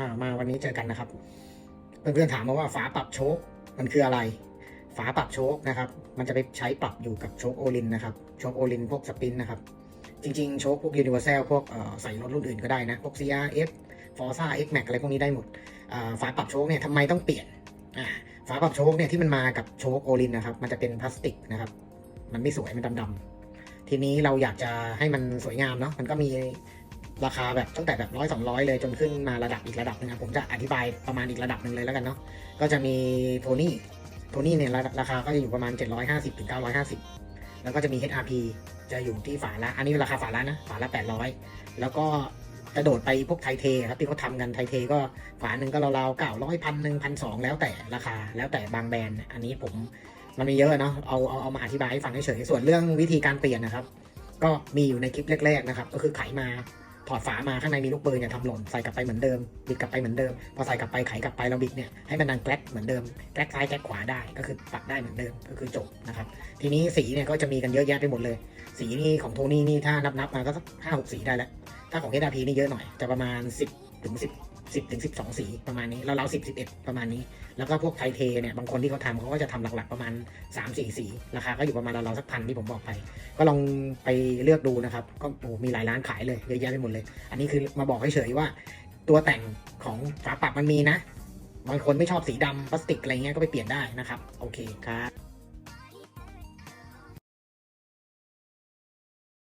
อ่ามาวันนี้เจอกันนะครับ เพื่อนๆถามมาว่าฝาปรับโชคมันคืออะไร ฝาปรับโชคนะครับ มันจะไปใช้ปรับอยู่กับโชคโอลินนะครับ โชคโอลินพวกสปินนะครับ จริงๆ โชคพวกยูนิเวอร์แซลพวกใส่รถรุ่นอื่นก็ได้นะ พวก CRF Forza X Max อะไรพวกนี้ได้หมด ฝาปรับโชคเนี่ยทำไมต้องเปลี่ยนฝาปรับโชคเนี่ยที่มันมากับโชคโอลินนะครับ มันจะเป็นพลาสติกนะครับ มันไม่สวยมันดำๆทีนี้เราอยากจะให้มันสวยงามเนาะ มันก็มี ราคาแบบตั้งแต่แบบร้อยสองร้อยเลยจนขึ้นมาระดับอีกระดับหนึงครับผมจะอธิบายประมาณอีกระดับหนึ่งเลยแล้วกันเนาะก็จะมีโทนี่โทนี่เนี่ยราราคาก็จะอยู่ประมาณ 750ถึง950 แล้วก็จะมี HRP จะอยู่ที่ฝาละ อันนี้ราคาฝาละนะ ฝาละ 800 แล้วก็กระโดดไปพวกไทเทครับที่เขาทำกันไทเทก็ฝาหนึ่งก็ราวๆเก้าร้อยพันหนึ่งพันสองแล้วแต่ราคาแล้วแต่บางแบรนด์ อันนี้ผมมันมีเยอะเนาะเอาเอาเอามาอธิบายให้ฟังเฉยๆส่วนเรื่องวิธีการเปลี่ยนนะครับ ก็มีอยู่ในคลิปแรกๆนะครับ ก็คือไขมา ถอดฝามาข้างในมีลูกปืนเนี่ยทำหล่นใส่กลับไปเหมือนเดิมบิดกลับไปเหมือนเดิม พอใส่กลับไปไขกลับไปเราบิดเนี่ยให้มันดังแกลกเหมือนเดิมแกลกซ้ายแกลกขวาได้ก็คือปักได้เหมือนเดิมก็คือจบนะครับทีนี้สีเนี่ยก็จะมีกันเยอะแยะไปหมดเลย สีนี่ของโทนี่นี่ถ้านับนับๆมาก็สักห้าหกสีได้แล้วถ้าของ HRP นี่เยอะหน่อยจะประมาณ 10ถึง10 10ถึง12 สีประมาณนี้แล้วเรา10 11 ประมาณนี้ แล้วก็พวกไทเทเนี่ยบางคนที่เขาทำเขาก็จะทำหลักๆประมาณ 3 4 สี ราคาก็อยู่ประมาณเราวๆสักพันที่ผมบอกไป ก็ลองไปเลือกดูนะครับ ก็โอ้มีหลายร้านขายเลยเยอะแยะไปหมดเลย อันนี้คือมาบอกให้เฉยว่า ตัวแต่งของฝาปรับมันมีนะบางคนไม่ชอบสีดำพลาสติกอะไรเงี้ยก็ไปเปลี่ยนได้นะครับ โอเคครับ